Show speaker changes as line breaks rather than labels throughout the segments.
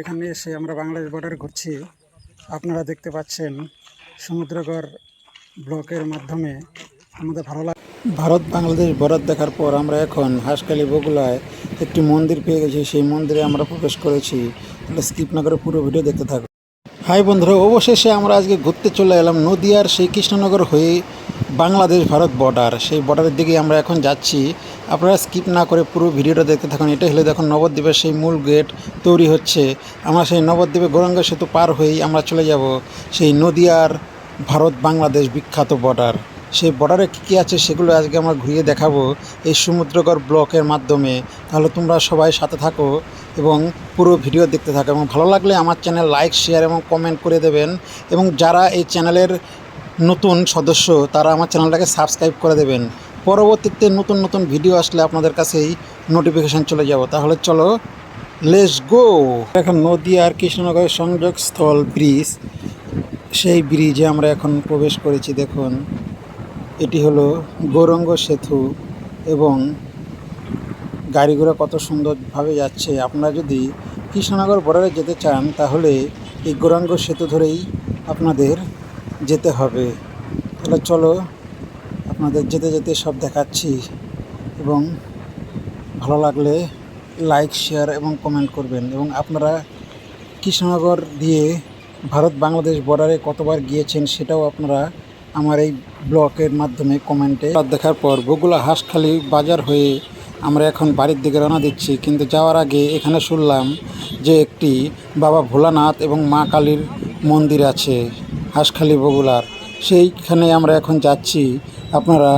এখানে এসে আমরা বাংলাদেশ বর্ডার ঘুরছি। আপনারা দেখতে পাচ্ছেন সমুদ্রগড় ব্লকের মাধ্যমে আমাদের ভালো লাগে ভারত বাংলাদেশ বর্ডার দেখার পর আমরা এখন হাঁসখালি বগুলায় একটি মন্দির পেয়ে গেছি। সেই মন্দিরে আমরা প্রবেশ করেছি। তাহলে স্কিপ না করে পুরো ভিডিও দেখতে থাকুন। হাই বন্ধুরা, অবশেষে আমরা আজকে ঘুরতে চলে এলাম নদিয়ার সেই কৃষ্ণনগর হয়ে বাংলাদেশ ভারত বর্ডার সেই বর্ডারের দিকে আমরা এখন যাচ্ছি। আপনারা স্কিপ না করে পুরো ভিডিওটা দেখতে থাকুন। এটা হলে দেখুন নবদ্বীপের সেই মূল গেট তৈরি হচ্ছে। আমরা সেই নবদ্বীপে গৌরাঙ্গ সেতু পার হয়েই আমরা চলে যাব সেই নদিয়ার ভারত বাংলাদেশ বিখ্যাত বর্ডার সেই বর্ডারে কী কী আছে সেগুলো আজকে আমরা ঘুরিয়ে দেখাবো এই সমুদ্রগড় ব্লকের মাধ্যমে। তাহলে তোমরা সবাই সাথে থাকো এবং পুরো ভিডিও দেখতে থাকো এবং ভালো লাগলে আমার চ্যানেল লাইক, শেয়ার এবং কমেন্ট করে দেবেন। এবং যারা এই চ্যানেলের নতুন সদস্য, তারা আমার চ্যানেলটাকে সাবস্ক্রাইব করে দেবেন। পরবর্তীতে নতুন নতুন ভিডিও আসলে আপনাদের কাছেই নোটিফিকেশান চলে যাব। তাহলে চলো লেস গো এখন নদী আর কৃষ্ণনগরের সংযোগস্থল ব্রিজ সেই ব্রিজে আমরা এখন প্রবেশ করেছি, দেখুন। এটি হলো গৌরঙ্গ সেতু এবং গাড়িগুলো কত সুন্দরভাবে যাচ্ছে। আপনারা যদি কৃষ্ণনগর বর্ডারে যেতে চান, তাহলে এই গৌরাঙ্গ সেতু ধরেই আপনাদের যেতে হবে। তাহলে চলো আপনাদের যেতে যেতে সব দেখাচ্ছি এবং ভালো লাগলে লাইক, শেয়ার এবং কমেন্ট করবেন। এবং আপনারা কৃষ্ণনগর দিয়ে ভারত বাংলাদেশ বর্ডারে কতবার গিয়েছেন সেটাও আপনারা আমার এই ব্লকের মাধ্যমে কমেন্টে দেখার পর বগুলা হাঁসখালি বাজার হয়ে আমরা এখন বাড়ির দিকে রওনা দিচ্ছি। কিন্তু যাওয়ার আগে এখানে শুনলাম যে একটি বাবা ভোলানাথ এবং মা কালীর মন্দির আছে হাঁসখালি বগুলার সেইখানে আমরা এখন যাচ্ছি। আপনারা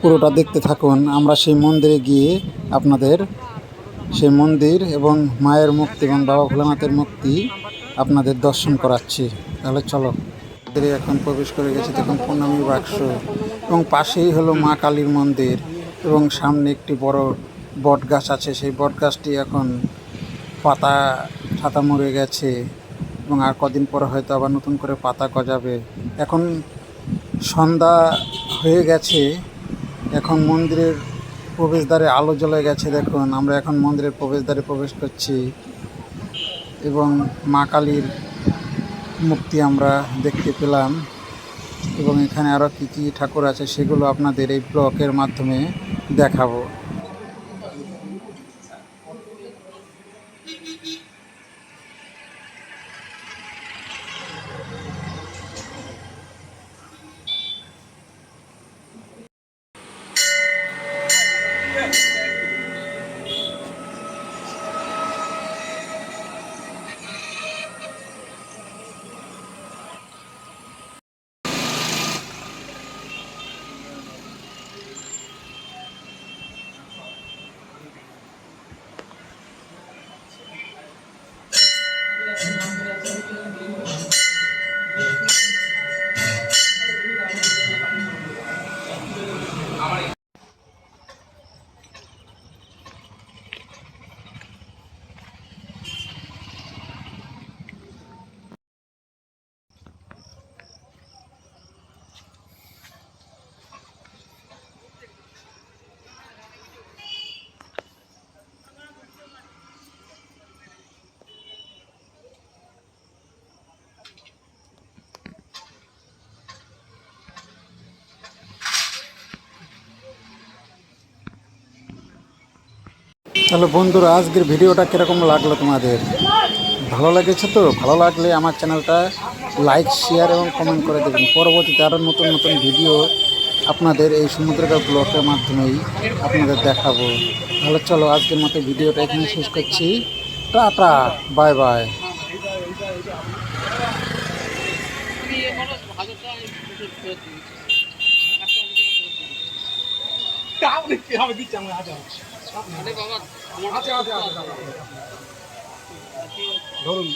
পুরোটা দেখতে থাকুন। আমরা সেই মন্দিরে গিয়ে আপনাদের সেই মন্দির এবং মায়ের মুক্তি এবং বাবা ভোলানাথের মুক্তি আপনাদের দর্শন করাচ্ছি। তাহলে চলো। মন্দিরে এখন প্রবেশ করে গেছে দেখুন পূর্ণমী বাক্স এবং পাশেই হলো মা কালীর মন্দির এবং সামনে একটি বড় বট গাছ আছে। সেই বট গাছটি এখন পাতা, ছাতা মরে গেছে এবং আর কদিন পরে হয়তো আবার নতুন করে পাতা গজাবে। এখন সন্ধ্যা হয়ে গেছে, এখন মন্দিরের প্রবেশদ্বারে আলো জ্বলে গেছে দেখুন। আমরা এখন মন্দিরের প্রবেশদ্বারে প্রবেশ করছি এবং মা কালীর মুক্তি আমরা দেখতে পেলাম এবং এখানে আরও কী কী ঠাকুর আছে সেগুলো আপনাদের এই ব্লকের মাধ্যমে দেখাবো। তাহলে বন্ধুরা, আজকের ভিডিওটা কীরকম লাগল তোমাদের? ভালো লেগেছে তো? ভালো লাগলে আমার চ্যানেলটা লাইক, শেয়ার এবং কমেন্ট করে দেবেন। পরবর্তীতে আরও নতুন নতুন ভিডিও আপনাদের এই সমুদ্রগড় ব্লকের মাধ্যমেই আপনাদের দেখাবো। তাহলে চলো, আজকের মতো ভিডিওটা এখানে শেষ করছি। Tata, bye bye.
ধরুন।